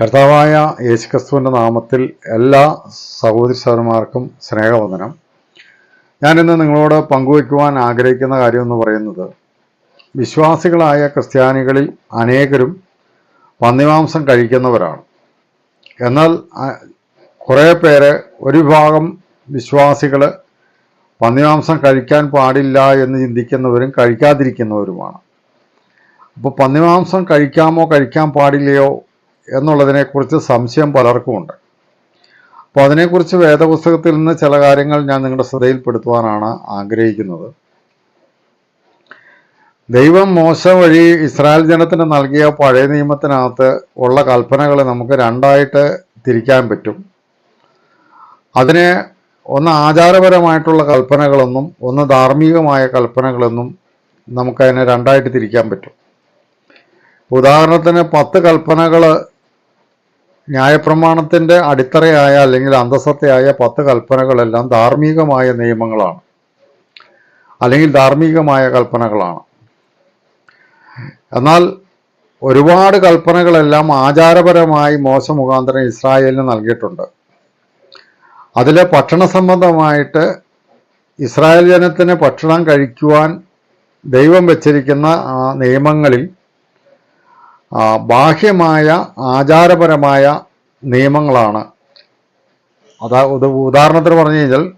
കർത്താവായ യേശുക്രിസ്തുവിന്റെ നാമത്തിൽ എല്ലാ സഹോദരി സഹോദരന്മാർക്കും സ്നേഹവന്ദനം. ഞാനിന്ന് നിങ്ങളോട് പങ്കുവയ്ക്കുവാൻ ആഗ്രഹിക്കുന്ന കാര്യം എന്ന് പറയുന്നത് വിശ്വാസികളായ ക്രിസ്ത്യാനികളിൽ അനേകരും പന്നിമാംസം കഴിക്കുന്നവരാണ്. എന്നാൽ കുറേ പേര് ഒരു വിഭാഗം വിശ്വാസികൾ പന്നിമാംസം കഴിക്കാൻ പാടില്ല എന്ന് ചിന്തിക്കുന്നവരും കഴിക്കാതിരിക്കുന്നവരുമാണ്. അപ്പോൾ പന്നിമാംസം കഴിക്കാമോ കഴിക്കാൻ പാടില്ലയോ എന്നുള്ളതിനെക്കുറിച്ച് സംശയം പലർക്കുമുണ്ട്. അപ്പോൾ അതിനെക്കുറിച്ച് വേദപുസ്തകത്തിൽ നിന്ന് ചില കാര്യങ്ങൾ ഞാൻ നിങ്ങളുടെ ശ്രദ്ധയിൽപ്പെടുത്തുവാനാണ് ആഗ്രഹിക്കുന്നത്. ദൈവം മോശ വഴി ഇസ്രായേൽ ജനത്തിന് നൽകിയ പഴയ നിയമത്തിനകത്ത് ഉള്ള കൽപ്പനകളെ നമുക്ക് രണ്ടായിട്ട് തിരിക്കാൻ പറ്റും. അതിനെ ഒന്ന് ആചാരപരമായിട്ടുള്ള കൽപ്പനകളെന്നും ഒന്ന് ധാർമ്മികമായ കൽപ്പനകളെന്നും നമുക്കതിനെ രണ്ടായിട്ട് തിരിക്കാൻ പറ്റും. ഉദാഹരണത്തിന് പത്ത് കൽപ്പനകൾ ന്യായപ്രമാണത്തിന്റെ അടിത്തറയായ അല്ലെങ്കിൽ അന്തസത്തയായ പത്ത് കൽപ്പനകളെല്ലാം ധാർമ്മികമായ നിയമങ്ങളാണ്. അല്ലെങ്കിൽ ധാർമ്മികമായ കൽപ്പനകളാണ്. എന്നാൽ ഒരുപാട് കൽപ്പനകളെല്ലാം ആചാരപരമായി മോശ മുഖാന്തരം ഇസ്രായേലിന് നൽകിയിട്ടുണ്ട്. അതിലെ ഭക്ഷണ സംബന്ധമായിട്ട് ഇസ്രായേൽ ജനത്തിന് ഭക്ഷണം കഴിക്കുവാൻ ദൈവം വച്ചിരിക്കുന്ന നിയമങ്ങളിൽ ബാഹ്യമായ ആചാരപരമായ നിയമങ്ങളാണ്. അതാ ഉദ- ഉദാഹരണത്തിന് പറഞ്ഞു കഴിഞ്ഞാൽ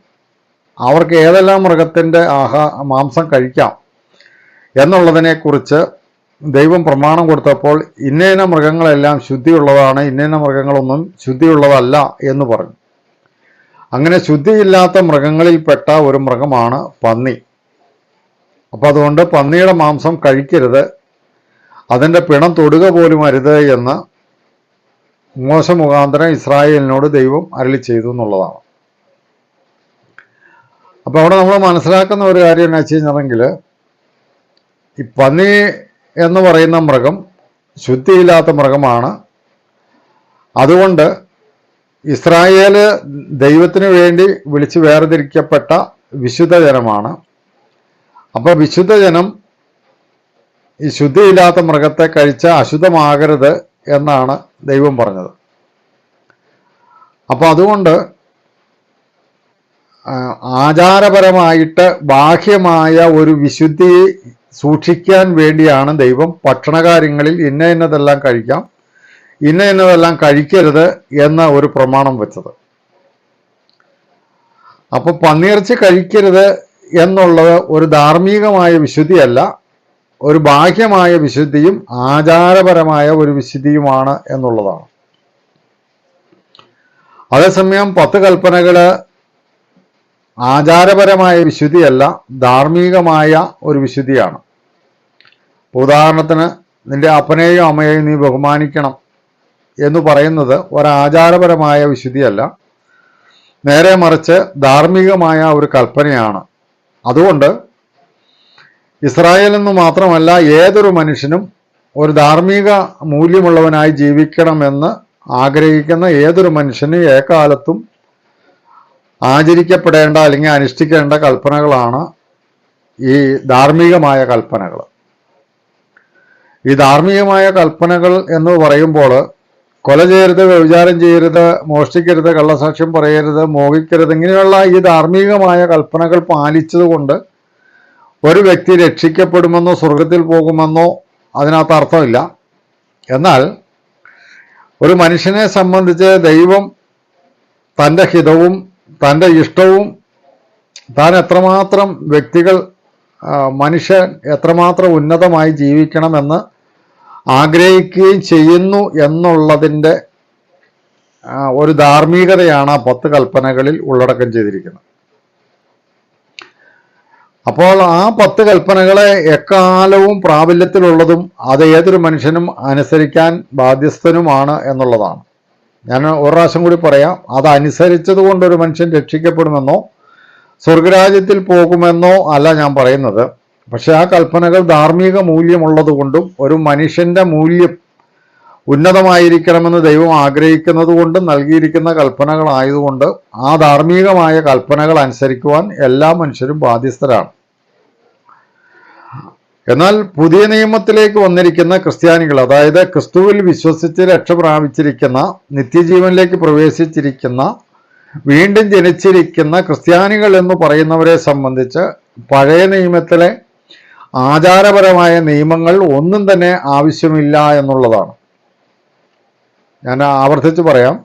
അവർക്ക് ഏതെല്ലാം മൃഗത്തിന്റെ ആഹാ മാംസം കഴിക്കാം എന്നുള്ളതിനെക്കുറിച്ച് ദൈവം പ്രമാണം കൊടുത്തപ്പോൾ ഇന്നേന മൃഗങ്ങളെല്ലാം ശുദ്ധിയുള്ളതാണ് ഇന്നേന മൃഗങ്ങളൊന്നും ശുദ്ധിയുള്ളതല്ല എന്ന് പറഞ്ഞു. അങ്ങനെ ശുദ്ധിയില്ലാത്ത മൃഗങ്ങളിൽപ്പെട്ട ഒരു മൃഗമാണ് പന്നി. അപ്പോൾ അതുകൊണ്ട് പന്നിയുടെ മാംസം കഴിക്കരുത് അതിന്റെ പിണം തൊടുക പോലും അരുത് എന്ന് മോശ മുഖാന്തരം ഇസ്രായേലിനോട് ദൈവം അരളി ചെയ്തു എന്നുള്ളതാണ്. അപ്പോൾ അവിടെ നമ്മൾ മനസ്സിലാക്കുന്ന ഒരു കാര്യം എന്നാ വെച്ച് കഴിഞ്ഞിട്ടുണ്ടെങ്കിൽ ഈ പന്നി എന്ന് പറയുന്ന മൃഗം ശുദ്ധിയില്ലാത്ത മൃഗമാണ്. അതുകൊണ്ട് ഇസ്രായേൽ ദൈവത്തിന് വേണ്ടി വിളിച്ച് വേർതിരിക്കപ്പെട്ട വിശുദ്ധ ജനമാണ്. അപ്പോൾ വിശുദ്ധ ജനം ഈ ശുദ്ധിയില്ലാത്ത മൃഗത്തെ കഴിച്ച അശുദ്ധമാകരുത് എന്നാണ് ദൈവം പറഞ്ഞത്. അപ്പോൾ അതുകൊണ്ട് ആചാരപരമായിട്ട് ബാഹ്യമായ ഒരു വിശുദ്ധി സൂക്ഷിക്കാൻ വേണ്ടിയാണ് ദൈവം ഭക്ഷണകാര്യങ്ങളിൽ ഇന്ന ഇന്നതെല്ലാം കഴിക്കാം ഇന്ന ഇന്നതെല്ലാം കഴിക്കരുത് എന്ന ഒരു പ്രമാണം വെച്ചത്. അപ്പോൾ പന്നിയിറച്ചി കഴിക്കരുത് എന്നുള്ളത് ഒരു ധാർമ്മികമായ വിശുദ്ധിയല്ല ഒരു ബാഹ്യമായ വിശുദ്ധിയും ആചാരപരമായ ഒരു വിശുദ്ധിയുമാണ് എന്നുള്ളതാണ്. അതേസമയം പത്ത് കൽപ്പനകൾ ആചാരപരമായ വിശുദ്ധിയല്ല ധാർമ്മികമായ ഒരു വിശുദ്ധിയാണ്. ഉദാഹരണത്തിന് നിന്റെ അപ്പനെയും അമ്മയെയും നീ ബഹുമാനിക്കണം എന്ന് പറയുന്നത് ഒരാചാരപരമായ വിശുദ്ധിയല്ല. നേരെ മറിച്ച് ധാർമ്മികമായ ഒരു കൽപ്പനയാണ്. അതുകൊണ്ട് ഇസ്രായേൽ എന്ന് മാത്രമല്ല ഏതൊരു മനുഷ്യനും ഒരു ധാർമ്മിക മൂല്യമുള്ളവനായി ജീവിക്കണമെന്ന് ആഗ്രഹിക്കുന്ന ഏതൊരു മനുഷ്യനും ഏകാലത്തും ആചരിക്കപ്പെടേണ്ട അല്ലെങ്കിൽ അനുഷ്ഠിക്കേണ്ട കൽപ്പനകളാണ് ഈ ധാർമ്മികമായ കൽപ്പനകൾ. ഈ ധാർമ്മികമായ കൽപ്പനകൾ എന്ന് പറയുമ്പോൾ കൊല ചെയ്യരുത് വ്യഭിചാരം ചെയ്യരുത് മോഷ്ടിക്കരുത് കള്ളസാക്ഷ്യം പറയരുത് മോഹിക്കരുത് ഇങ്ങനെയുള്ള ഈ ധാർമ്മികമായ കൽപ്പനകൾ പാലിച്ചതുകൊണ്ട് ഒരു വ്യക്തി രക്ഷിക്കപ്പെടുമെന്നോ സ്വർഗത്തിൽ പോകുമെന്നോ അതിനകത്ത് അർത്ഥമില്ല. എന്നാൽ ഒരു മനുഷ്യനെ സംബന്ധിച്ച് ദൈവം തന്റെ ഹിതവും തന്റെ ഇഷ്ടവും താൻ എത്രമാത്രം വ്യക്തികൾ മനുഷ്യൻ എത്രമാത്രം ഉന്നതമായി ജീവിക്കണമെന്ന് ആഗ്രഹിക്കുകയും ചെയ്യുന്നു എന്നുള്ളതിന്റെ ഒരു ധാർമ്മികതയാണ് ആ പത്ത് കൽപ്പനകളിൽ ഉള്ളടക്കം ചെയ്തിരിക്കുന്നത്. അപ്പോൾ ആ പത്ത് കൽപ്പനകളെ എക്കാലവും പ്രാബല്യത്തിലുള്ളതും അത് ഏതൊരു മനുഷ്യനും അനുസരിക്കാൻ ബാധ്യസ്ഥനുമാണ് എന്നുള്ളതാണ്. ഞാൻ ഒരു പ്രാവശ്യം കൂടി പറയാം. അതനുസരിച്ചത് കൊണ്ടൊരു കൊണ്ട് ഒരു മനുഷ്യൻ രക്ഷിക്കപ്പെടുമെന്നോ സ്വർഗരാജ്യത്തിൽ പോകുമെന്നോ അല്ല ഞാൻ പറയുന്നത്. പക്ഷെ ആ കൽപ്പനകൾ ധാർമ്മിക മൂല്യമുള്ളത് കൊണ്ടും ഒരു മനുഷ്യന്റെ മൂല്യം ഉന്നതമായിരിക്കണമെന്ന് ദൈവം ആഗ്രഹിക്കുന്നത് കൊണ്ടും നൽകിയിരിക്കുന്ന കൽപ്പനകളായതുകൊണ്ട് ആ ധാർമ്മികമായ കൽപ്പനകൾ അനുസരിക്കുവാൻ എല്ലാ മനുഷ്യരും ബാധ്യസ്ഥരാണ്. എന്നാൽ പുതിയ നിയമത്തിലേക്ക് വന്നിരിക്കുന്ന ക്രിസ്ത്യാനികൾ അതായത് ക്രിസ്തുവിൽ വിശ്വസിച്ച് രക്ഷ പ്രാപിച്ചിരിക്കുന്ന നിത്യജീവനിലേക്ക് പ്രവേശിച്ചിരിക്കുന്ന വീണ്ടും ജനിച്ചിരിക്കുന്ന ക്രിസ്ത്യാനികൾ എന്ന് പറയുന്നവരെ സംബന്ധിച്ച് പഴയ നിയമത്തിലെ ആചാരപരമായ നിയമങ്ങൾ ഒന്നും തന്നെ ആവശ്യമില്ല എന്നുള്ളതാണ്. ഞാൻ ആവർത്തിച്ച് പറയാം.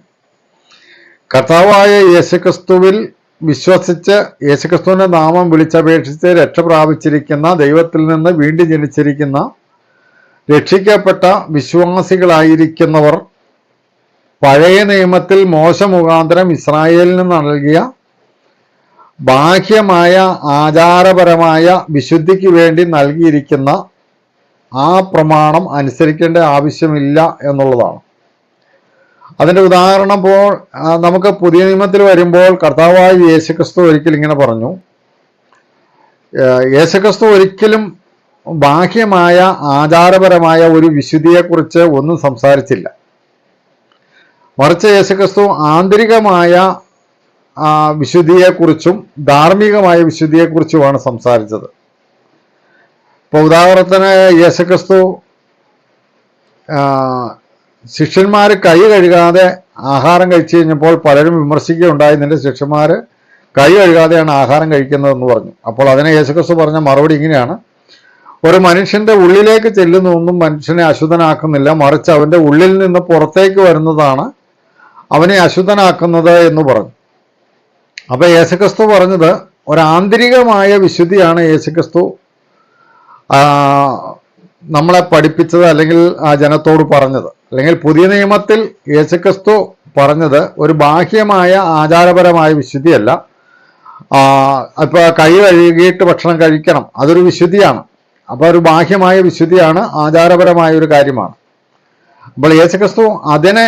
കർത്താവായ യേശുക്രിസ്തുവിൽ വിശ്വസിച്ച് യേശുക്രിസ്തുവിന്റെ നാമം വിളിച്ചപേക്ഷിച്ച് രക്ഷ പ്രാപിച്ചിരിക്കുന്ന ദൈവത്തിൽ നിന്ന് വീണ്ടും ജനിച്ചിരിക്കുന്ന രക്ഷിക്കപ്പെട്ട വിശ്വാസികളായിരിക്കുന്നവർ പഴയ നിയമത്തിൽ മോശ മുഖാന്തരം ഇസ്രായേലിന് നൽകിയ ബാഹ്യമായ ആചാരപരമായ വിശുദ്ധിക്ക് വേണ്ടി നൽകിയിരിക്കുന്ന ആ പ്രമാണം അനുസരിക്കേണ്ട ആവശ്യമില്ല എന്നുള്ളതാണ്. അതിന്റെ ഉദാഹരണം ഇപ്പോൾ നമുക്ക് പുതിയ നിയമത്തിൽ വരുമ്പോൾ കർത്താവായ യേശുക്രിസ്തു ഒരിക്കലും ഇങ്ങനെ പറഞ്ഞു. യേശുക്രിസ്തു ഒരിക്കലും ബാഹ്യമായ ആചാരപരമായ ഒരു വിശുദ്ധിയെക്കുറിച്ച് ഒന്നും സംസാരിച്ചില്ല. മറിച്ച് യേശുക്രിസ്തു ആന്തരികമായ വിശുദ്ധിയെക്കുറിച്ചും ധാർമ്മികമായ വിശുദ്ധിയെക്കുറിച്ചുമാണ് സംസാരിച്ചത്. ഇപ്പോൾ ഉദാഹരണത്തിന് യേശുക്രിസ്തു ശിഷ്യന്മാർ കൈ കഴുകാതെ ആഹാരം കഴിച്ചു കഴിഞ്ഞപ്പോൾ പലരും വിമർശിക്കുകയുണ്ടായി നിന്റെ ശിഷ്യന്മാർ കൈ കഴുകാതെയാണ് ആഹാരം കഴിക്കുന്നതെന്ന് പറഞ്ഞു. അപ്പോൾ അതിനെ യേശുക്രിസ്തു പറഞ്ഞ മറുപടി ഇങ്ങനെയാണ്. ഒരു മനുഷ്യന്റെ ഉള്ളിലേക്ക് ചെല്ലുന്നതൊന്നും മനുഷ്യനെ അശുദ്ധനാക്കുന്നില്ല മറിച്ച് അവന്റെ ഉള്ളിൽ നിന്ന് പുറത്തേക്ക് വരുന്നതാണ് അവനെ അശുദ്ധനാക്കുന്നത് എന്ന് പറഞ്ഞു. അപ്പോൾ യേശുക്രിസ്തു പറഞ്ഞത് ഒരാന്തരികമായ വിശുദ്ധിയാണ് യേശുക്രിസ്തു. നമ്മളെ പഠിപ്പിച്ചത് അല്ലെങ്കിൽ ആ ജനത്തോട് പറഞ്ഞത്. അല്ലെങ്കിൽ പുതിയ നിയമത്തിൽ യേശുക്രിസ്തു പറഞ്ഞത് ഒരു ബാഹ്യമായ ആചാരപരമായ വിശുദ്ധിയല്ല. ഇപ്പൊ കൈ കഴുകിയിട്ട് ഭക്ഷണം കഴിക്കണം അതൊരു വിശുദ്ധിയാണ്. അപ്പൊ ഒരു ബാഹ്യമായ വിശുദ്ധിയാണ് ആചാരപരമായ ഒരു കാര്യമാണ്. അപ്പോൾ യേശുക്രിസ്തു അതിനെ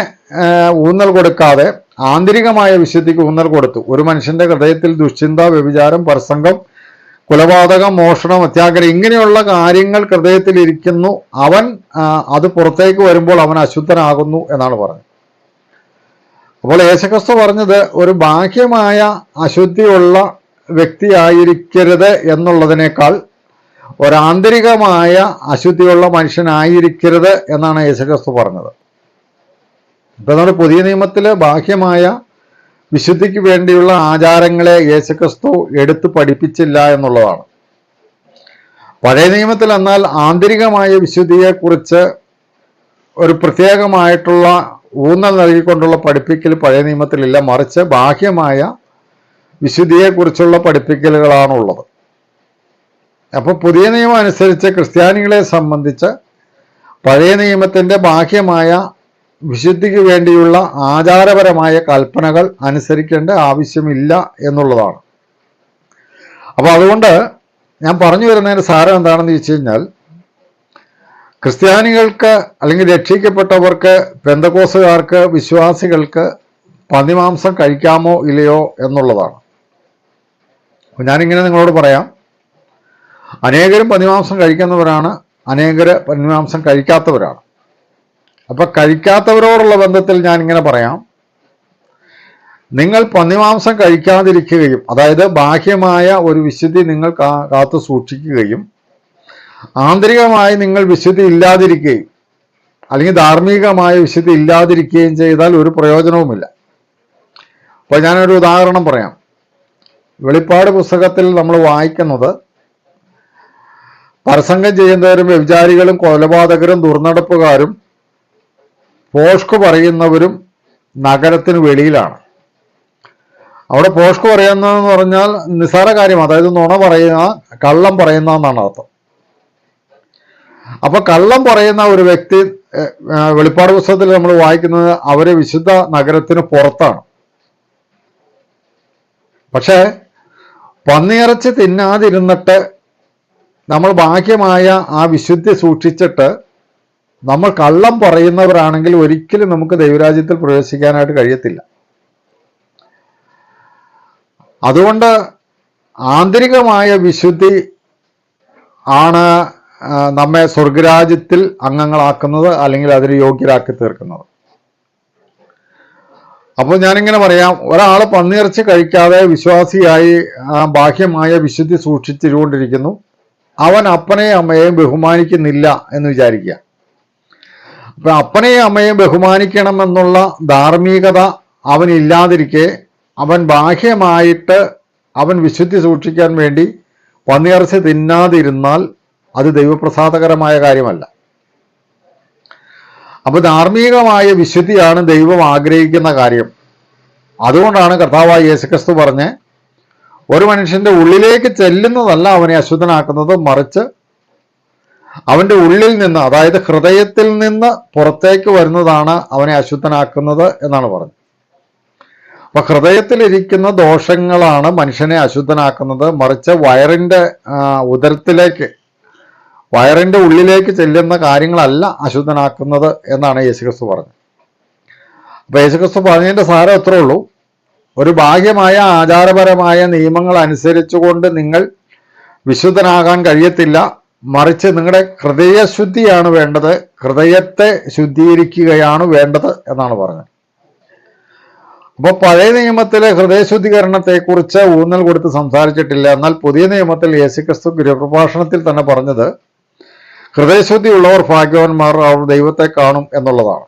ഊന്നൽ കൊടുക്കാതെ ആന്തരികമായ വിശുദ്ധിക്ക് ഊന്നൽ കൊടുത്തു. ഒരു മനുഷ്യന്റെ ഹൃദയത്തിൽ ദുശ്ചിന്ത വ്യഭിചാരം പരസംഗം കൊലപാതകം മോഷണം അത്യാഗ്രഹം ഇങ്ങനെയുള്ള കാര്യങ്ങൾ ഹൃദയത്തിൽ ഇരിക്കുന്നു. അവൻ അത് പുറത്തേക്ക് വരുമ്പോൾ അവൻ അശുദ്ധനാകുന്നു എന്നാണ് പറഞ്ഞത്. അപ്പോൾ യേശുക്രിസ്തു പറഞ്ഞത് ഒരു ബാഹ്യമായ അശുദ്ധിയുള്ള വ്യക്തിയായിരിക്കരുത് എന്നുള്ളതിനേക്കാൾ ഒരാന്തരികമായ അശുദ്ധിയുള്ള മനുഷ്യനായിരിക്കരുത് എന്നാണ് യേശുക്രിസ്തു പറഞ്ഞത്. ഇപ്പൊ നമ്മുടെ പുതിയ നിയമത്തിൽ ബാഹ്യമായ വിശുദ്ധിക്ക് വേണ്ടിയുള്ള ആചാരങ്ങളെ യേശുക്രിസ്തു എടുത്തു പഠിപ്പിച്ചില്ല എന്നുള്ളതാണ്. പഴയ നിയമത്തിൽ എന്നാൽ ആന്തരികമായ വിശുദ്ധിയെക്കുറിച്ച് ഒരു പ്രത്യേകമായിട്ടുള്ള ഊന്നൽ നൽകിക്കൊണ്ടുള്ള പഠിപ്പിക്കൽ പഴയ നിയമത്തിലില്ല. മറിച്ച് ബാഹ്യമായ വിശുദ്ധിയെക്കുറിച്ചുള്ള പഠിപ്പിക്കലുകളാണുള്ളത്. അപ്പോൾ പുതിയ നിയമം അനുസരിച്ച് ക്രിസ്ത്യാനികളെ സംബന്ധിച്ച് പഴയ നിയമത്തിന്റെ ബാഹ്യമായ വിശുദ്ധിക്ക് വേണ്ടിയുള്ള ആചാരപരമായ കൽപ്പനകൾ അനുസരിക്കേണ്ട ആവശ്യമില്ല എന്നുള്ളതാണ്. അപ്പോൾ അതുകൊണ്ട് ഞാൻ പറഞ്ഞു വരുന്നതിന്റെ സാരം എന്താണെന്ന് ചോദിച്ചു കഴിഞ്ഞാൽ ക്രിസ്ത്യാനികൾക്ക് അല്ലെങ്കിൽ രക്ഷിക്കപ്പെട്ടവർക്ക് പെന്തകോസുകാർക്ക് വിശ്വാസികൾക്ക് പന്നിമാംസം കഴിക്കാമോ ഇല്ലയോ എന്നുള്ളതാണ്. ഞാനിങ്ങനെ നിങ്ങളോട് പറയാം. അനേകരും പന്നിമാംസം കഴിക്കുന്നവരാണ് അനേകര് പന്നിമാംസം കഴിക്കാത്തവരാണ്. അപ്പൊ കഴിക്കാത്തവരോടുള്ള ബന്ധത്തിൽ ഞാൻ ഇങ്ങനെ പറയാം. നിങ്ങൾ പന്നിമാംസം കഴിക്കാതിരിക്കുകയും അതായത് ബാഹ്യമായ ഒരു വിശുദ്ധി നിങ്ങൾ കാത്തു സൂക്ഷിക്കുകയും ആന്തരികമായി നിങ്ങൾ വിശുദ്ധി ഇല്ലാതിരിക്കുകയും അല്ലെങ്കിൽ ധാർമ്മികമായ വിശുദ്ധി ഇല്ലാതിരിക്കുകയും ചെയ്താൽ ഒരു പ്രയോജനവുമില്ല. അപ്പോൾ ഞാനൊരു ഉദാഹരണം പറയാം. വെളിപ്പാട് പുസ്തകത്തിൽ നമ്മൾ വായിക്കുന്നത് പരസംഗം ചെയ്യുന്നവരും വ്യഭിചാരികളും കൊലപാതകരും ദുർനടപ്പുകാരും പോഷ്ക് പറയുന്നവരും നഗരത്തിന് വെളിയിലാണ്. അവിടെ പോഷ്ക് പറയുന്നതെന്ന് പറഞ്ഞാൽ നിസ്സാര കാര്യം. അതായത് നുണ പറയുന്ന കള്ളം പറയുന്ന എന്നാണ് അർത്ഥം. അപ്പൊ കള്ളം പറയുന്ന ഒരു വ്യക്തി വെളിപ്പാട് പുസ്തകത്തിൽ നമ്മൾ വായിക്കുന്നത് അവരെ വിശുദ്ധ നഗരത്തിന് പുറത്താണ്. പക്ഷേ പന്നിയിറച്ചി തിന്നാതിരുന്നിട്ട് നമ്മൾ ബാഹ്യമായ ആ വിശുദ്ധി സൂക്ഷിച്ചിട്ട് നമ്മൾ കള്ളം പറയുന്നവരാണെങ്കിൽ ഒരിക്കലും നമുക്ക് ദൈവരാജ്യത്തിൽ പ്രവേശിക്കാനായിട്ട് കഴിയത്തില്ല. അതുകൊണ്ട് ആന്തരികമായ വിശുദ്ധി ആണ് നമ്മെ സ്വർഗരാജ്യത്തിൽ അംഗങ്ങളാക്കുന്നത് അല്ലെങ്കിൽ അതിന് യോഗ്യരാക്കി തീർക്കുന്നത്. അപ്പോൾ ഞാനിങ്ങനെ പറയാം ഒരാൾ പന്നിയിറച്ചി കഴിക്കാതെ വിശ്വാസിയായി ബാഹ്യമായ വിശുദ്ധി സൂക്ഷിച്ചിരുകൊണ്ടിരിക്കുന്നു അവൻ അപ്പനെയും അമ്മയെയും ബഹുമാനിക്കുന്നില്ല എന്ന് വിചാരിക്കുക. അപ്പൊ അപ്പനെയും അമ്മയെയും ബഹുമാനിക്കണമെന്നുള്ള ധാർമ്മികത അവനില്ലാതിരിക്കെ അവൻ ബാഹ്യമായിട്ട് അവൻ വിശുദ്ധി സൂക്ഷിക്കാൻ വേണ്ടി പന്നിയിറച്ചി തിന്നാതിരുന്നാൽ അത് ദൈവപ്രസാദകരമായ കാര്യമല്ല. അപ്പോൾ ധാർമ്മികമായ വിശുദ്ധിയാണ് ദൈവം ആഗ്രഹിക്കുന്ന കാര്യം. അതുകൊണ്ടാണ് കർത്താവായ യേശുക്രിസ്തു പറഞ്ഞ് ഒരു മനുഷ്യന്റെ ഉള്ളിലേക്ക് ചെല്ലുന്നതല്ല അവനെ അശുദ്ധനാക്കുന്നത് മറിച്ച് അവന്റെ ഉള്ളിൽ നിന്ന് അതായത് ഹൃദയത്തിൽ നിന്ന് പുറത്തേക്ക് വരുന്നതാണ് അവനെ അശുദ്ധനാക്കുന്നത് എന്നാണ് പറഞ്ഞത്. അപ്പൊ ഹൃദയത്തിലിരിക്കുന്ന ദോഷങ്ങളാണ് മനുഷ്യനെ അശുദ്ധനാക്കുന്നത്. മറിച്ച് വയറിന്റെ ഉദരത്തിലേക്ക് വയറിന്റെ ഉള്ളിലേക്ക് ചെല്ലുന്ന കാര്യങ്ങളല്ല അശുദ്ധനാക്കുന്നത് എന്നാണ് യേശുക്രിസ്തു പറഞ്ഞത്. അപ്പൊ യേശുക്രിസ്തു പറഞ്ഞതിന്റെ സാരം എത്ര ഉള്ളൂ. ഒരു ബാഹ്യമായ ആചാരപരമായ നിയമങ്ങൾ അനുസരിച്ചുകൊണ്ട് നിങ്ങൾ വിശുദ്ധനാകാൻ കഴിയത്തില്ല. മറിച്ച് നിങ്ങളുടെ ഹൃദയശുദ്ധിയാണ് വേണ്ടത്. ഹൃദയത്തെ ശുദ്ധീകരിക്കുകയാണ് വേണ്ടത് എന്നാണ് പറഞ്ഞത്. അപ്പോൾ പഴയ നിയമത്തിലെ ഹൃദയശുദ്ധീകരണത്തെക്കുറിച്ച് ഊന്നൽ കൊടുത്ത് സംസാരിച്ചിട്ടില്ല. എന്നാൽ പുതിയ നിയമത്തിൽ യേശുക്രിസ്തു ഗൃഹപ്രഭാഷണത്തിൽ തന്നെ പറഞ്ഞത് ഹൃദയശുദ്ധിയുള്ളവർ ഭാഗ്യവാന്മാർ അവർ ദൈവത്തെ കാണും എന്നുള്ളതാണ്.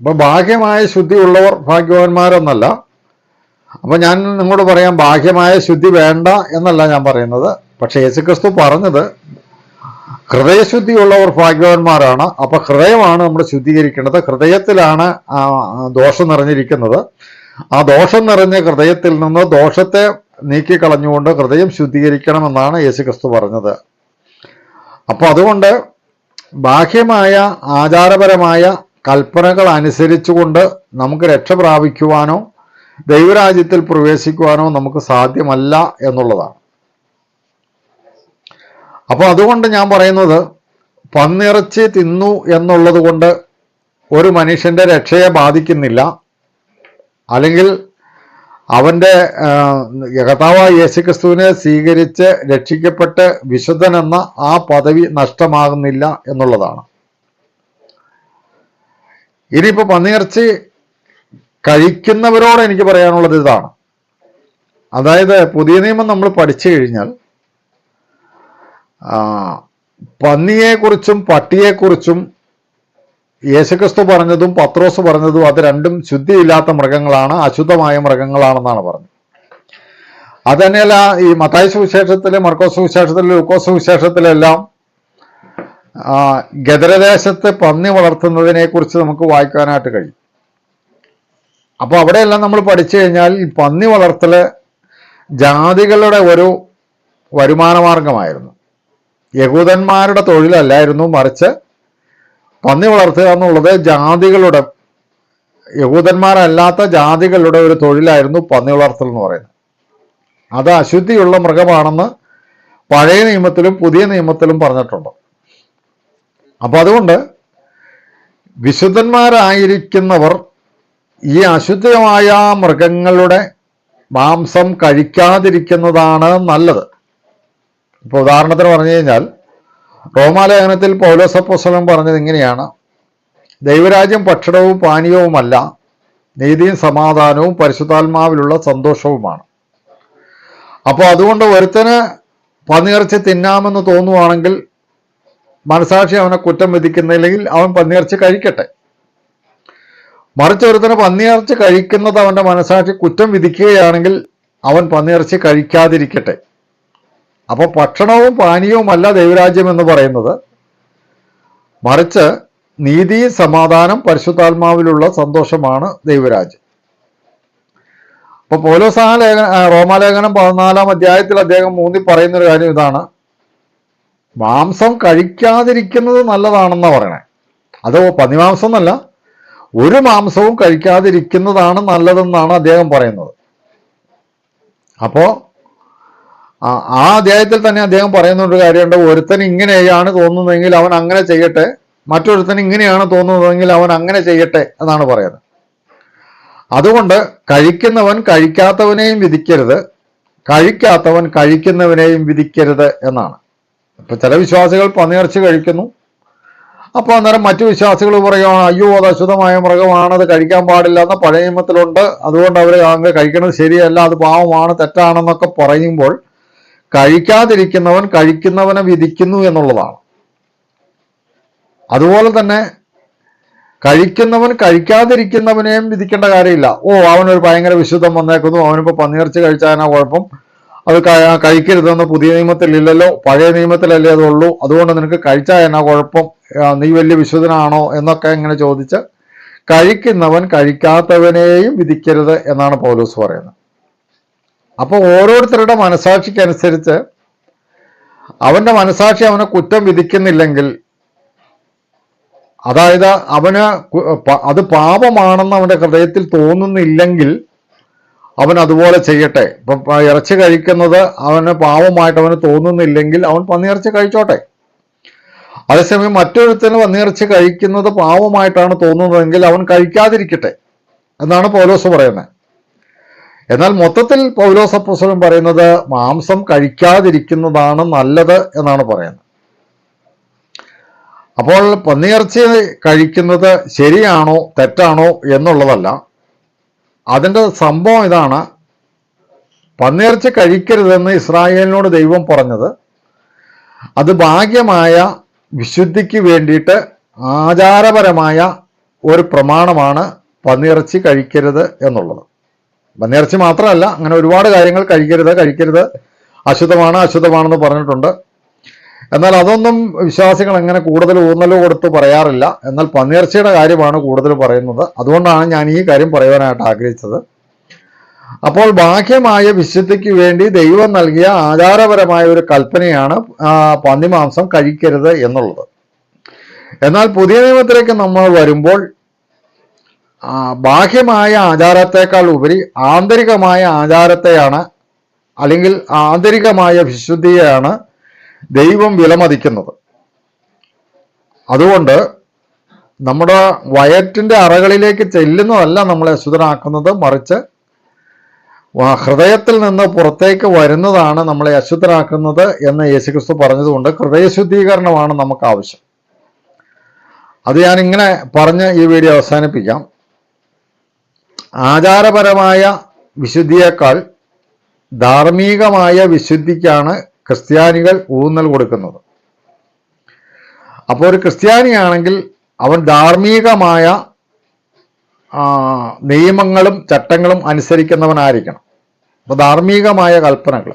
അപ്പൊ ബാഹ്യമായ ശുദ്ധിയുള്ളവർ ഭാഗ്യവാന്മാരെന്നല്ല. അപ്പൊ ഞാൻ നിങ്ങളോട് പറയാം ബാഹ്യമായ ശുദ്ധി വേണ്ട എന്നല്ല ഞാൻ പറയുന്നത്. പക്ഷെ യേശുക്രിസ്തു പറഞ്ഞത് ഹൃദയശുദ്ധിയുള്ളവർ ഭാഗ്യവാന്മാരാണ്. അപ്പൊ ഹൃദയമാണ് നമ്മൾ ശുദ്ധീകരിക്കേണ്ടത്. ഹൃദയത്തിലാണ് ദോഷം നിറഞ്ഞിരിക്കുന്നത്. ആ ദോഷം നിറഞ്ഞ ഹൃദയത്തിൽ നിന്ന് ദോഷത്തെ നീക്കിക്കളഞ്ഞുകൊണ്ട് ഹൃദയം ശുദ്ധീകരിക്കണമെന്നാണ് യേശുക്രിസ്തു പറഞ്ഞത്. അപ്പൊ അതുകൊണ്ട് ബാഹ്യമായ ആചാരപരമായ കൽപ്പനകൾ അനുസരിച്ചുകൊണ്ട് നമുക്ക് രക്ഷ പ്രാപിക്കുവാനോ ദൈവരാജ്യത്തിൽ പ്രവേശിക്കുവാനോ നമുക്ക് സാധ്യമല്ല എന്നുള്ളതാണ്. അപ്പോൾ അതുകൊണ്ട് ഞാൻ പറയുന്നത് പന്നിറച്ചി തിന്നു എന്നുള്ളത് കൊണ്ട് ഒരു മനുഷ്യന്റെ രക്ഷയെ ബാധിക്കുന്നില്ല. അല്ലെങ്കിൽ അവന്റെ ആ, കർത്താവായ യേശുക്രിസ്തുവിനെ സ്വീകരിച്ച് രക്ഷിക്കപ്പെട്ട് വിശുദ്ധൻ എന്ന ആ പദവി നഷ്ടമാകുന്നില്ല എന്നുള്ളതാണ്. ഇനിയിപ്പോൾ പന്നിയിറച്ചി കഴിക്കുന്നവരോട് എനിക്ക് പറയാനുള്ളത് ഇതാണ്. അതായത് പുതിയ നിയമം നമ്മൾ പഠിച്ചു കഴിഞ്ഞാൽ പന്നിയെക്കുറിച്ചും പട്ടിയെക്കുറിച്ചും യേശുക്രിസ്തു പറഞ്ഞതും പത്രോസ് പറഞ്ഞതും അത് രണ്ടും ശുദ്ധിയില്ലാത്ത മൃഗങ്ങളാണ് അശുദ്ധമായ മൃഗങ്ങളാണെന്നാണ് പറഞ്ഞത്. അത് തന്നെയല്ല ഈ മത്തായ സുവിശേഷത്തിലെ മർക്കോസ് സുവിശേഷത്തിലെ ലൂക്കോസ് സുവിശേഷത്തിലെല്ലാം ഗദരദേശത്ത് പന്നി വളർത്തുന്നതിനെ കുറിച്ച് നമുക്ക് വായിക്കാനായിട്ട് കഴിയും. അപ്പൊ അവിടെയെല്ലാം നമ്മൾ പഠിച്ചു കഴിഞ്ഞാൽ ഈ പന്നി വളർത്തൽ ജാതികളുടെ ഒരു വരുമാന മാർഗമായിരുന്നു യഹൂദന്മാരുടെ തൊഴിലല്ലായിരുന്നു മറിച്ച് പന്നി വളർത്തുക എന്നുള്ളത് ജാതികളുടെ യഹൂദന്മാരല്ലാത്ത ജാതികളുടെ ഒരു തൊഴിലായിരുന്നു പന്നി വളർത്തൽ എന്ന് പറയുന്നത്. അത് അശുദ്ധിയുള്ള മൃഗമാണെന്ന് പഴയ നിയമത്തിലും പുതിയ നിയമത്തിലും പറഞ്ഞിട്ടുണ്ട്. അപ്പൊ അതുകൊണ്ട് വിശുദ്ധന്മാരായിരിക്കുന്നവർ ഈ അശുദ്ധമായ മൃഗങ്ങളുടെ മാംസം കഴിക്കാതിരിക്കുന്നതാണ് നല്ലത്. ഇപ്പൊ ഉദാഹരണത്തിന് പറഞ്ഞു കഴിഞ്ഞാൽ റോമാലേഖനത്തിൽ പൗലോസപ്പോസ്തലൻ പറഞ്ഞത് ഇങ്ങനെയാണ്. ദൈവരാജ്യം ഭക്ഷണവും പാനീയവുമല്ല നീതിയും സമാധാനവും പരിശുദ്ധാത്മാവിലുള്ള സന്തോഷവുമാണ്. അപ്പോൾ അതുകൊണ്ട് ഒരുത്തന് പന്നിയിറച്ചി തിന്നാമെന്ന് തോന്നുവാണെങ്കിൽ മനസാക്ഷി അവനെ കുറ്റം വിധിക്കുന്നില്ലെങ്കിൽ അവൻ പന്നിയിറച്ചി കഴിക്കട്ടെ. മറിച്ച് ഒരുത്തന് പന്നിയിറച്ചി കഴിക്കുന്നത് അവന്റെ മനസാക്ഷി കുറ്റം വിധിക്കുകയാണെങ്കിൽ അവൻ പന്നിയിറച്ചി കഴിക്കാതിരിക്കട്ടെ. അപ്പോൾ ഭക്ഷണവും പാനീയവുമല്ല ദൈവരാജ്യം എന്ന് പറയുന്നത്. മറിച്ച് നീതി സമാധാനം പരിശുദ്ധാത്മാവിലുള്ള സന്തോഷമാണ് ദൈവരാജ്യം. അപ്പൊ പോലോസാ ലേഖന റോമാലേഖനം പതിനാലാം അധ്യായത്തിൽ അദ്ദേഹം മൂന്നി പറയുന്ന ഒരു കാര്യം ഇതാണ്. മാംസം കഴിക്കാതിരിക്കുന്നത് നല്ലതാണെന്ന് പറയണേ. അത് പന്നിമാംസം എന്നല്ല. ഒരു മാംസവും കഴിക്കാതിരിക്കുന്നതാണ് നല്ലതെന്നാണ് അദ്ദേഹം പറയുന്നത്. അപ്പോ ആ അധ്യായത്തിൽ തന്നെ അദ്ദേഹം പറയുന്ന ഒരു കാര്യമുണ്ട് ഒരുത്തൻ ഇങ്ങനെയാണ് തോന്നുന്നതെങ്കിൽ അവൻ അങ്ങനെ ചെയ്യട്ടെ. മറ്റൊരുത്തൻ ഇങ്ങനെയാണ് തോന്നുന്നതെങ്കിൽ അവൻ അങ്ങനെ ചെയ്യട്ടെ എന്നാണ് പറയുന്നത്. അതുകൊണ്ട് കഴിക്കുന്നവൻ കഴിക്കാത്തവനെയും വിധിക്കരുത്. കഴിക്കാത്തവൻ കഴിക്കുന്നവനെയും വിധിക്കരുത് എന്നാണ്. ഇപ്പൊ ചില വിശ്വാസികൾ പന്നിയിറച്ചി കഴിക്കുന്നു. അപ്പോൾ അന്നേരം മറ്റു വിശ്വാസികൾ പറയുകയാണ് അയ്യോ അത് അശുദ്ധമായ മൃഗമാണ് അത് കഴിക്കാൻ പാടില്ല എന്ന പഴയ നിയമത്തിലുണ്ട്. അതുകൊണ്ട് അവർ അങ്ങ് കഴിക്കുന്നത് ശരിയല്ല അത് പാവമാണ് തെറ്റാണെന്നൊക്കെ പറയുമ്പോൾ കഴിക്കാതിരിക്കുന്നവൻ കഴിക്കുന്നവനെ വിധിക്കുന്നു എന്നുള്ളതാണ്. അതുപോലെ തന്നെ കഴിക്കുന്നവൻ കഴിക്കാതിരിക്കുന്നവനെയും വിധിക്കേണ്ട കാര്യമില്ല. ഓ അവനൊരു ഭയങ്കര വിശുദ്ധം വന്നേക്കുന്നു. അവനിപ്പോ പന്നിയിറച്ചി കഴിച്ചാൽ കുഴപ്പം. അത് കഴിക്കരുതെന്ന് പുതിയ നിയമത്തിലില്ലല്ലോ. പഴയ നിയമത്തിലല്ലേ അതുള്ളൂ. അതുകൊണ്ട് നിനക്ക് കഴിച്ചാൽ എന്നാ കുഴപ്പം നീ വലിയ വിശുദ്ധനാണോ എന്നൊക്കെ ഇങ്ങനെ ചോദിച്ച് കഴിക്കുന്നവൻ കഴിക്കാത്തവനെയും വിധിക്കരുത് എന്നാണ് പൗലൂസ് പറയുന്നത്. അപ്പോൾ ഓരോരുത്തരുടെ മനസാക്ഷിക്കനുസരിച്ച് അവന്റെ മനസാക്ഷി അവനെ കുറ്റം വിധിക്കുന്നില്ലെങ്കിൽ അതായത് അവന് അത് പാപമാണെന്ന് അവന്റെ ഹൃദയത്തിൽ തോന്നുന്നില്ലെങ്കിൽ അവൻ അതുപോലെ ചെയ്യട്ടെ. ഇപ്പൊ ഇറച്ചി കഴിക്കുന്നത് അവന് പാപമായിട്ട് അവന് തോന്നുന്നില്ലെങ്കിൽ അവൻ പന്നിയിറച്ചി കഴിച്ചോട്ടെ. അതേസമയം മറ്റൊരുത്തന് പന്നിയിറച്ചി കഴിക്കുന്നത് പാവമായിട്ടാണ് തോന്നുന്നതെങ്കിൽ അവൻ കഴിക്കാതിരിക്കട്ടെ. എന്നാണ് പോലോസ് പറയുന്നത്. എന്നാൽ മൊത്തത്തിൽ പൗലോസ് പറയുന്നത് മാംസം കഴിക്കാതിരിക്കുന്നതാണ് നല്ലത് എന്നാണ് പറയുന്നത്. അപ്പോൾ പന്നിയിറച്ചി കഴിക്കുന്നത് ശരിയാണോ തെറ്റാണോ എന്നുള്ളതല്ല. അതിന്റെ സംഭവം ഇതാണ്. പന്നിയിറച്ചി കഴിക്കരുതെന്ന് ഇസ്രായേലിനോട് ദൈവം പറഞ്ഞത്. അത് ഭാഗ്യമായ വിശുദ്ധിക്ക് വേണ്ടിയിട്ട് ആചാരപരമായ ഒരു പ്രമാണമാണ് പന്നിയിറച്ചി കഴിക്കരുത് എന്നുള്ളത്. പന്നിയിറച്ചി മാത്രമല്ല അങ്ങനെ ഒരുപാട് കാര്യങ്ങൾ കഴിക്കരുത് കഴിക്കരുത്. അശുദ്ധമാണ് അശുദ്ധമാണെന്ന് പറഞ്ഞിട്ടുണ്ട്. എന്നാൽ അതൊന്നും വിശ്വാസികൾ അങ്ങനെ കൂടുതൽ ഊന്നൽ കൊടുത്ത് പറയാറില്ല. എന്നാൽ പന്നിയിറച്ചിയുടെ കാര്യമാണ് കൂടുതൽ പറയുന്നത്. അതുകൊണ്ടാണ് ഞാൻ ഈ കാര്യം പറയുവാനായിട്ട് ആഗ്രഹിച്ചത്. അപ്പോൾ ബാഹ്യമായ വിശുദ്ധിക്ക് വേണ്ടി ദൈവം നൽകിയ ആചാരപരമായ ഒരു കൽപ്പനയാണ് പന്നിമാംസം കഴിക്കരുത് എന്നുള്ളത്. എന്നാൽ പുതിയ നിയമത്തിലേക്ക് നമ്മൾ വരുമ്പോൾ ബാഹ്യമായ ആചാരത്തെക്കാൾ ഉപരി ആന്തരികമായ ആചാരത്തെയാണ് അല്ലെങ്കിൽ ആന്തരികമായ വിശുദ്ധിയെയാണ് ദൈവം വിലമതിക്കുന്നത്. അതുകൊണ്ട് നമ്മുടെ വയറ്റിന്റെ അറകളിലേക്ക് ചെല്ലുന്നതല്ല നമ്മളെ അശുദ്ധനാക്കുന്നത് മറിച്ച് ഹൃദയത്തിൽ നിന്ന് പുറത്തേക്ക് വരുന്നതാണ് നമ്മളെ അശുദ്ധരാക്കുന്നത് എന്ന് യേശുക്രിസ്തു പറഞ്ഞതുകൊണ്ട് ഹൃദയശുദ്ധീകരണമാണ് നമുക്ക് ആവശ്യം. അത് ഞാൻ ഇങ്ങനെ പറഞ്ഞ് ഈ വീഡിയോ അവസാനിപ്പിക്കാം. ആചാരപരമായ വിശുദ്ധിയേക്കാൾ ധാർമ്മികമായ വിശുദ്ധിക്കാണ് ക്രിസ്ത്യാനികൾ ഊന്നൽ കൊടുക്കുന്നത്. അപ്പോൾ ഒരു ക്രിസ്ത്യാനിയാണെങ്കിൽ അവൻ ധാർമ്മികമായ നിയമങ്ങളും ചട്ടങ്ങളും അനുസരിക്കുന്നവനായിരിക്കണം. അപ്പോൾ ധാർമ്മികമായ കൽപ്പനകൾ.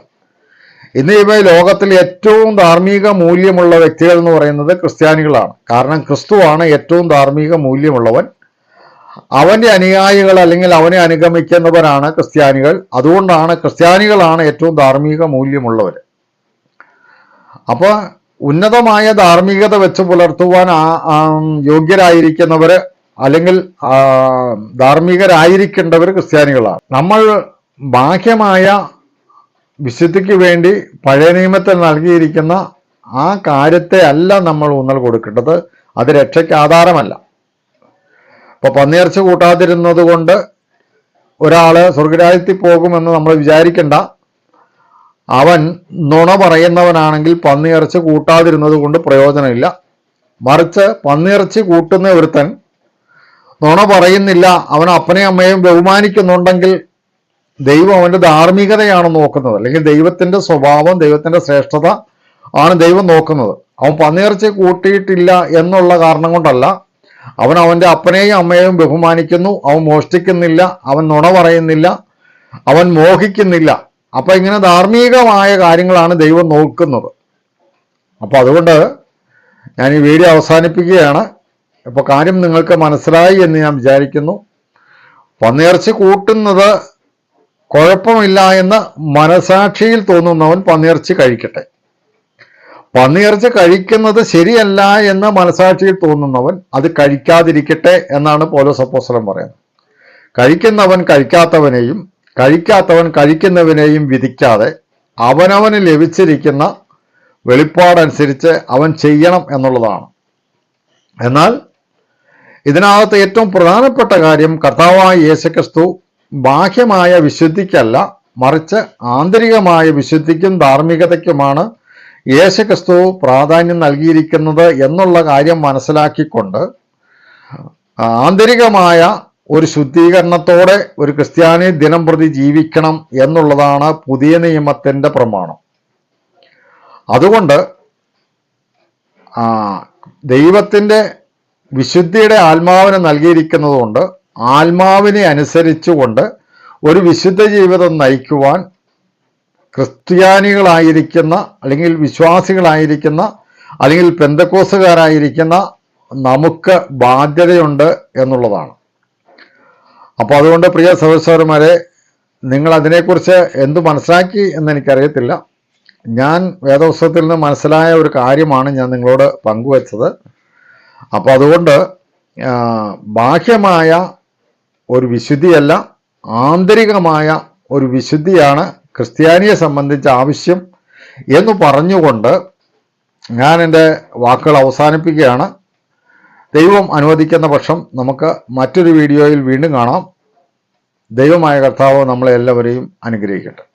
ഇന്ന് ഇവ ലോകത്തിൽ ഏറ്റവും ധാർമ്മിക മൂല്യമുള്ള വ്യക്തികൾ എന്ന് പറയുന്നത് ക്രിസ്ത്യാനികളാണ്. കാരണം ക്രിസ്തുവാണ് ഏറ്റവും ധാർമ്മിക മൂല്യമുള്ളവൻ. അവന്റെ അനുയായികൾ അല്ലെങ്കിൽ അവനെ അനുഗമിക്കുന്നവരാണ് ക്രിസ്ത്യാനികൾ. അതുകൊണ്ടാണ് ക്രിസ്ത്യാനികളാണ് ഏറ്റവും ധാർമ്മിക മൂല്യമുള്ളവർ അപ്പോൾ ഉന്നതമായ ധാർമ്മികത വെച്ച് പുലർത്തുവാൻ യോഗ്യരായിരിക്കുന്നവര് അല്ലെങ്കിൽ ധാർമ്മികരായിരിക്കേണ്ടവർ ക്രിസ്ത്യാനികളാണ്. നമ്മൾ ബാഹ്യമായ വിശുദ്ധിക്ക് വേണ്ടി പഴയ നിയമത്തിൽ നൽകിയിരിക്കുന്ന ആ കാര്യത്തെ അല്ല നമ്മൾ ഊന്നൽ കൊടുക്കേണ്ടത്. അത് രക്ഷയ്ക്ക് ആധാരമല്ല. ഇപ്പൊ പന്നിയിറച്ചി കൂട്ടാതിരുന്നത് കൊണ്ട് ഒരാൾ സ്വർഗരാജ്യത്തിൽ പോകുമെന്ന് നമ്മൾ വിചാരിക്കണ്ട. അവൻ നുണ പറയുന്നവനാണെങ്കിൽ പന്നിയിറച്ചി കൂട്ടാതിരുന്നത് കൊണ്ട് പ്രയോജനമില്ല. മറിച്ച് പന്നിയിറച്ചി കൂട്ടുന്ന ഒരുത്തൻ നുണ പറയുന്നില്ല അവൻ അപ്പനെയും അമ്മയും ബഹുമാനിക്കുന്നുണ്ടെങ്കിൽ ദൈവം അവന്റെ ധാർമ്മികതയാണ് നോക്കുന്നത്. അല്ലെങ്കിൽ ദൈവത്തിന്റെ സ്വഭാവം ദൈവത്തിന്റെ ശ്രേഷ്ഠത ആണ് ദൈവം നോക്കുന്നത്. അവൻ പന്നിയിറച്ചി കൂട്ടിയിട്ടില്ല എന്നുള്ള കാരണം കൊണ്ടല്ല. അവൻ അവന്റെ അപ്പനെയും അമ്മയെയും ബഹുമാനിക്കുന്നു. അവൻ മോഷ്ടിക്കുന്നില്ല. അവൻ നുണ പറയുന്നില്ല. അവൻ മോഹിക്കുന്നില്ല. അപ്പൊ ഇങ്ങനെ ധാർമ്മികമായ കാര്യങ്ങളാണ് ദൈവം നോക്കുന്നത്. അപ്പൊ അതുകൊണ്ട് ഞാൻ ഈ വീഡിയോ അവസാനിപ്പിക്കുകയാണ്. ഇപ്പൊ കാര്യം നിങ്ങൾക്ക് മനസ്സിലായി എന്ന് ഞാൻ വിചാരിക്കുന്നു. പന്നിയിറച്ചി കൂട്ടുന്നത് കുഴപ്പമില്ല എന്ന് മനസാക്ഷിയിൽ തോന്നുന്നവൻ പന്നിയിറച്ചി കഴിക്കട്ടെ. പന്നിയിറച്ചി കഴിക്കുന്നത് ശരിയല്ല എന്ന് മനസാക്ഷിയിൽ തോന്നുന്നവൻ അത് കഴിക്കാതിരിക്കട്ടെ എന്നാണ് പോലോ അപ്പോസ്തലൻ പറയുന്നത്. കഴിക്കുന്നവൻ കഴിക്കാത്തവനെയും കഴിക്കാത്തവൻ കഴിക്കുന്നവനെയും വിധിക്കാതെ അവനവന് ലഭിച്ചിരിക്കുന്ന വെളിപ്പാടനുസരിച്ച് അവൻ ചെയ്യണം എന്നുള്ളതാണ്. എന്നാൽ ഇതിനകത്ത് ഏറ്റവും പ്രധാനപ്പെട്ട കാര്യം കർത്താവായ യേശുക്രിസ്തു ബാഹ്യമായ വിശുദ്ധിക്കല്ല മറിച്ച് ആന്തരികമായ വിശുദ്ധിക്കും ധാർമ്മികതയ്ക്കുമാണ് യേശുക്രിസ്തു പ്രാധാന്യം നൽകിയിരിക്കുന്നത് എന്നുള്ള കാര്യം മനസ്സിലാക്കിക്കൊണ്ട് ആന്തരികമായ ഒരു ശുദ്ധീകരണത്തോടെ ഒരു ക്രിസ്ത്യാനി ദിനം പ്രതി ജീവിക്കണം എന്നുള്ളതാണ് പുതിയ നിയമത്തിന്റെ പ്രമാണം. അതുകൊണ്ട് ദൈവത്തിന്റെ വിശുദ്ധിയുടെ ആത്മാവിനെ നൽകിയിരിക്കുന്നതുകൊണ്ട് ആത്മാവിനെ അനുസരിച്ചുകൊണ്ട് ഒരു വിശുദ്ധ ജീവിതം നയിക്കുവാൻ ക്രിസ്ത്യാനികളായിരിക്കുന്ന അല്ലെങ്കിൽ വിശ്വാസികളായിരിക്കുന്ന അല്ലെങ്കിൽ പെന്തക്കോസുകാരായിരിക്കുന്ന നമുക്ക് ബാധ്യതയുണ്ട് എന്നുള്ളതാണ്. അപ്പോൾ അതുകൊണ്ട് പ്രിയ സഹോദരന്മാരെ നിങ്ങൾ അതിനെക്കുറിച്ച് എന്ത് മനസ്സിലാക്കി എന്ന് എനിക്കറിയത്തില്ല. ഞാൻ വേദപുസ്തകത്തിൽ നിന്ന് മനസ്സിലായ ഒരു കാര്യമാണ് ഞാൻ നിങ്ങളോട് പങ്കുവച്ചത്. അപ്പോൾ അതുകൊണ്ട് ബാഹ്യമായ ഒരു വിശുദ്ധിയല്ല ആന്തരികമായ ഒരു വിശുദ്ധിയാണ് ക്രിസ്ത്യാനിയെ സംബന്ധിച്ച് ആവശ്യം എന്ന് പറഞ്ഞുകൊണ്ട് ഞാൻ എന്റെ വാക്കുകൾ അവസാനിപ്പിക്കുകയാണ്. ദൈവം അനുവദിക്കുന്ന പക്ഷം നമുക്ക് മറ്റൊരു വീഡിയോയിൽ വീണ്ടും കാണാം. ദൈവമായ കർത്താവ് നമ്മളെ എല്ലാവരെയും അനുഗ്രഹിക്കട്ടെ.